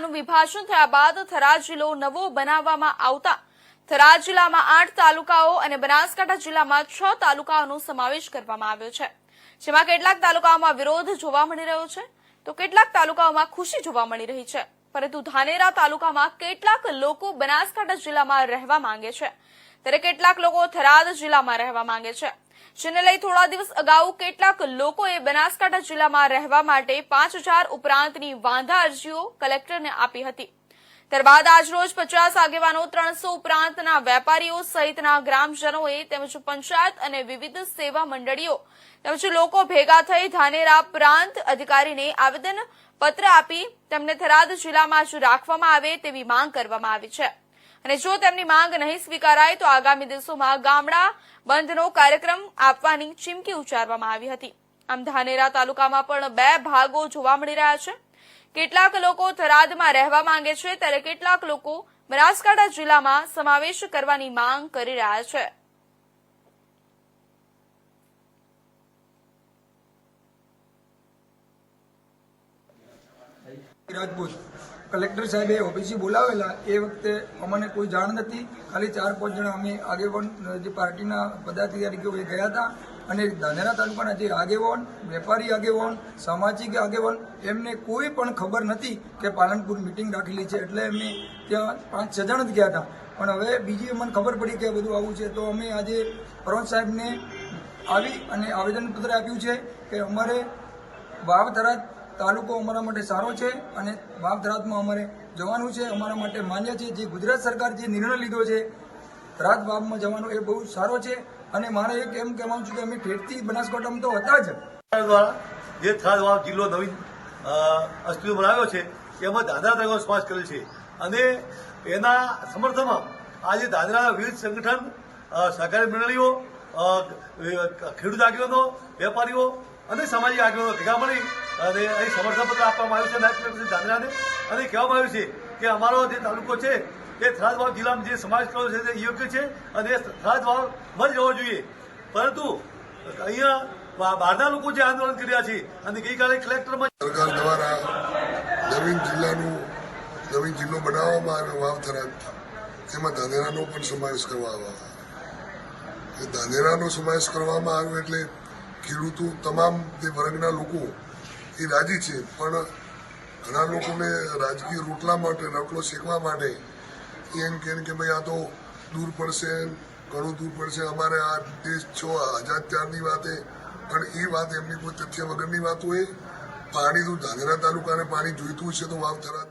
જિલ્લાનું વિભાજન થયા બાદ થરાદ જિલ્લો નવો બનાવવામાં આવતા. થરાદ જિલ્લામાં આઠ તાલુકાઓ અને બનાસકાંઠા જિલ્લામાં છ તાલુકાઓનો સમાવેશ કરવામાં આવ્યો છે. જેમાં કેટલાક તાલુકાઓમાં વિરોધ જોવા મળી રહ્યો છે. તો કેટલાક તાલુકાઓમાં ખુશી જોવા મળી રહી છે. પરંતુ ધાનેરા તાલુકામાં કેટલાક લોકો બનાસકાંઠા જિલ્લામાં રહેવા માંગે છે. ત્યારે કેટલાક લોકો થરાદ જિલ્લામાં રહેવા માંગે છે. જેને લઈ થોડા દિવસ અગાઉ કેટલાક લોકોએ બનાસકાંઠા જિલ્લામાં રહેવા માટે પાંચ ઉપરાંતની વાંધા અરજીઓ કલેક્ટરને આપી હતી. ત્યારબાદ આજરોજ પચાસ આગેવાનો ત્રણસો ઉપરાંતના વેપારીઓ સહિતના ગ્રામજનોએ તેમજ પંચાયત અને વિવિધ સેવા મંડળીઓ તેમજ લોકો ભેગા થઈ ધાનેરા પ્રાંત અધિકારીને આવેદન પત્ર આપી તેમને થરાદ જિલ્લામાં જ રાખવામાં આવે તેવી માંગ કરવામાં આવી છે. અને જો તેમની માંગ નહીં સ્વીકારાય તો આગામી દિવસોમાં ગામડા બંધનો કાર્યક્રમ આપવાની ચીમકી ઉચ્ચારવામાં આવી હતી. આમ ધાનેરા તાલુકામાં પણ બે ભાગો જોવા મળી રહ્યા છે. કેટલાક લોકો થરાદમાં રહેવા માંગે છે ત્યારે કેટલાક લોકો બનાસકાંઠા જિલ્લામાં સમાવેશ કરવાની માંગ કરી રહ્યા છે. રાજપૂત કલેક્ટર સાહેબે ઓબીસી બોલાવેલા, એ વખતે અમને કોઈ જાણ નથી. ખાલી ચાર પાંચ જણા અમે આગેવાન, જે પાર્ટીના પદાધિકારીઓ એ ગયા હતા. અને ધાનેરા તાલુકાના જે આગેવાન, વેપારી આગેવાન, સામાજિક આગેવાન, એમને કોઈ પણ ખબર નથી કે પાલનપુર મિટિંગ રાખેલી છે. એટલે અમે ત્યાં પાંચ છ જણ જ ગયા હતા. પણ હવે બીજી અમને ખબર પડી કે બધું આવું છે. તો અમે આજે પરવત સાહેબને આવી અને આવેદનપત્ર આપ્યું છે કે અમારે વાવ થરાદ તાલુકો અમારા માટે સારો છે અને વાવ થરાદમાં અમારે જવાનું છે. અમારા માટે માન્ય છે. જે ગુજરાત સરકાર જે નિર્ણય લીધો છે થરાદ વાવમાં જવાનો એ બહુ સારો છે. અને મારે એક એમ કહેવાનું છું કે અમે ઠેઠથી બનાસકાંઠામાં તો હતા જ. દ્વારા જે થરાદ વાવ જિલ્લો નવીન અસ્તિત્વ બનાવ્યો છે, એમાં દાદરા તરીકે સમાવેશ કરેલ છે. અને એના સમર્થનમાં આજે દાદરાના વિવિધ સંગઠન સહકારી મંડળીઓ ખેડૂત આગેવાનો, વેપારીઓ અને સામાજિક આગેવાનો ભેગા મળી અને અહીં સમર્થન પત્ર આપવામાં આવ્યું છે, નાયબ દાદરાને અને કહેવામાં આવ્યું છે કે અમારો જે તાલુકો છે, એ થરાદવાવ જિલ્લામાં જે સમાવેશ કર્યો છે, તે યોગ્ય છે અને એ થરાદ વાવમાં જ રહેવો જોઈએ. પરંતુ અહીંયા બહારના લોકો જે આંદોલન કર્યા છે અને ગઈકાલે કલેક્ટરમાં સરકાર દ્વારા નવીન જિલ્લાનું, નવીન જિલ્લો બનાવવામાં આવ્યો વાવ થરાદ. એમાં ધાનેરાનો પણ સમાવેશ કરવામાં આવ્યો ધાંધેરાનો સમાવેશ કરવામાં આવ્યો એટલે ખેડૂતો તમામ જે વર્ગના લોકો એ રાજી છે, પણ ઘણા લોકોને રાજકીય રોટલા માટે રોટલો શેકવા માટે એમ કે કે ભાઈ આ તો દૂર પડશે, ઘણું દૂર પડશે, અમારે આ દેશ છો આઝાદ ત્યારની વાતે પણ એ વાત એમની કોઈ તથ્ય વગરની વાત હોય. પાણી તો ધાનેરા તાલુકાને પાણી જોઈતું છે તો વાવ થરાદ